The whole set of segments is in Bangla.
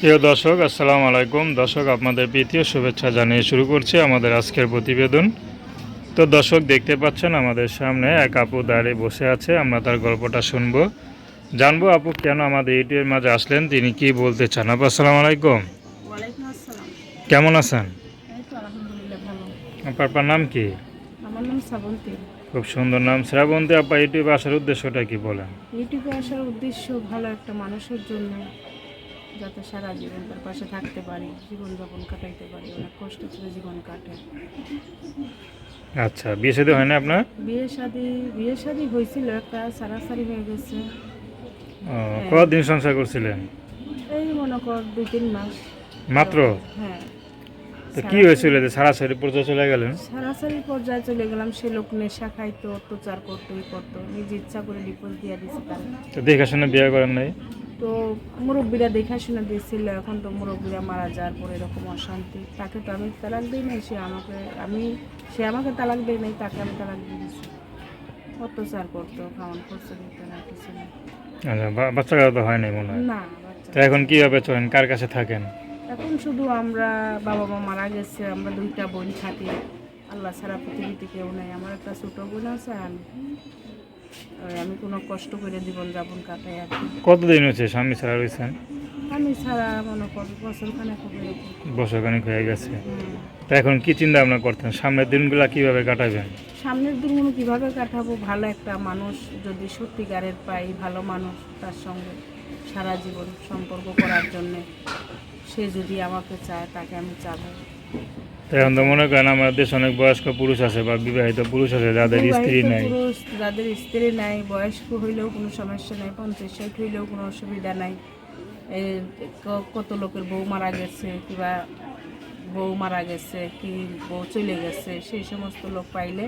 প্রিয় দর্শক আসসালামু আলাইকুম। দর্শক আপনাদের প্রীতীয় শুভেচ্ছা জানিয়ে শুরু করছি আমাদের আজকের প্রতিবেদন। তো দর্শক দেখতে পাচ্ছেন আমাদের সামনে এক আপু দাঁড়িয়ে বসে আছে আমরা তার গল্পটা শুনব। জানব আপু কেন আমাদের ইউটিউবের মাঝে আসলেন তিনি কি বলতে চান? আপু আসসালামু আলাইকুম। কেমন আছেন? আপনার নাম কি? আমার নাম শ্রাবন্তী। খুব সুন্দর নাম। শ্রাবন্তী আপা ইউটিউবে আসার উদ্দেশ্যটা কি বলেন? ইউটিউবে আসার উদ্দেশ্য ভালো একটা মানুষের জন্য। যাতে সারা জীবন তার পাশে থাকতে পারি জীবনযাপন কাটাইতে পারি অনেক কষ্ট করে জীবন কাটে। আচ্ছা বিয়ে সাথে হয় না আপনার? বিয়ে শাদি বিয়ে শাদি হয়েছিল একটা সারাসারি হয়ে গেছে। কতদিন সংসার করছিলেন? এই মনে কর দুই তিন মাস। মাত্র? হ্যাঁ। তো কি হয়েছিল যে সারাসারি পর্যায়ে চলে গেলেন? সারাসারি পর্যায়ে চলে গেলাম সে লোক নেশা খাইতো অত্যাচার করতো ই করতো নিজে ইচ্ছা করে ডিপোজ দিয়ে দিছে তারা। তো দেখাশোনা বিয়ে করেন নাই? তো মুরব্বীরা দেখাশোনা দিয়েছিল এখন তো মুরব্বীরা মারা যাওয়ার পরে এরকম অশান্তি। তাকে তো আমি তালাক দিই নাই সে আমাকে আমি সে আমাকে তালাক দেয় নাই তাকে আমি তালাক দিয়ে দিচ্ছি অত্যাচার করতো খাওয়ান খরচ দিতে না কিছু না। আচ্ছা বাচ্চা কাচ্চা তো হয় নাই মনে হয়? না তো এখন কীভাবে চলেন? কার কাছে থাকেন? এখন শুধু আমরা বাবা মা মারা গেছে আমরা দুইটা বোন থাকি। আল্লাহ ছাড়া পৃথিবীতে কেউ নেই। আমার একটা ছোটো বোন আছে আর আমি আমি কোনো কষ্ট করে জীবন যাপন কাটাই আর কতদিন হয়েছে? স্বামী ছাড়া রয়েছেন? আমি ছাড়া মনে কর বছর খানেক হবে এরকম। বছরখানিক হয়ে গেছে। তা এখন কি চিন্তা ভাবনা করতেন? সামনের দিনগুলো কীভাবে কাটাবেন? সামনের দিনগুলো কীভাবে কাটাবো? ভালো একটা মানুষ যদি সত্যিকারের পাই ভালো মানুষ তার সঙ্গে সারা জীবন সম্পর্ক করার জন্যে। সে যদি আমাকে চায় তাকে আমি চাবো। এখন তো মনে করেন আমাদের দেশে অনেক বয়স্ক পুরুষ আছে বা বিবাহিত পুরুষ আছে যাদের স্ত্রী নাই। পুরুষ যাদের স্ত্রী নাই বয়স্ক হইলেও কোনো সমস্যা নাই পঞ্চাশ ষাট হইলেও কোনো অসুবিধা নাই। কত লোকের বউ মারা গেছে কিংবা বউ মারা গেছে কি বউ চলে গেছে সেই সমস্ত লোক পাইলে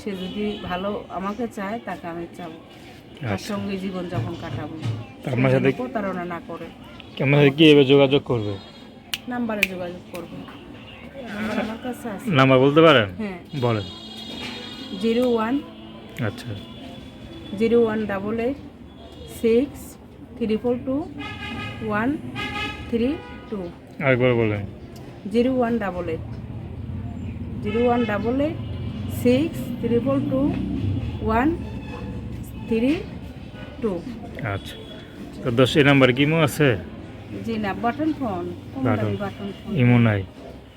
সে যদি ভালো আমাকে চায় তাকে আমি চাবো। তার আচ্ছা। সঙ্গে জীবন যাপন কাটাবো সাথে প্রতারণা না করে। আমার সাথে কীভাবে যোগাযোগ করবে? নাম্বারে যোগাযোগ করব। নাম্বার বলতে পারেন? হ্যাঁ। বলেন। জিরো ওয়ান আচ্ছা। Zero one double eight six triple two one three two. আরেকবার বলেন। Zero one double eight. Zero one double eight six triple two one three two. আচ্ছা। তো দশ এই নাম্বার কি কিমো আছে? জি না button phone. Button phone? Imo নাই।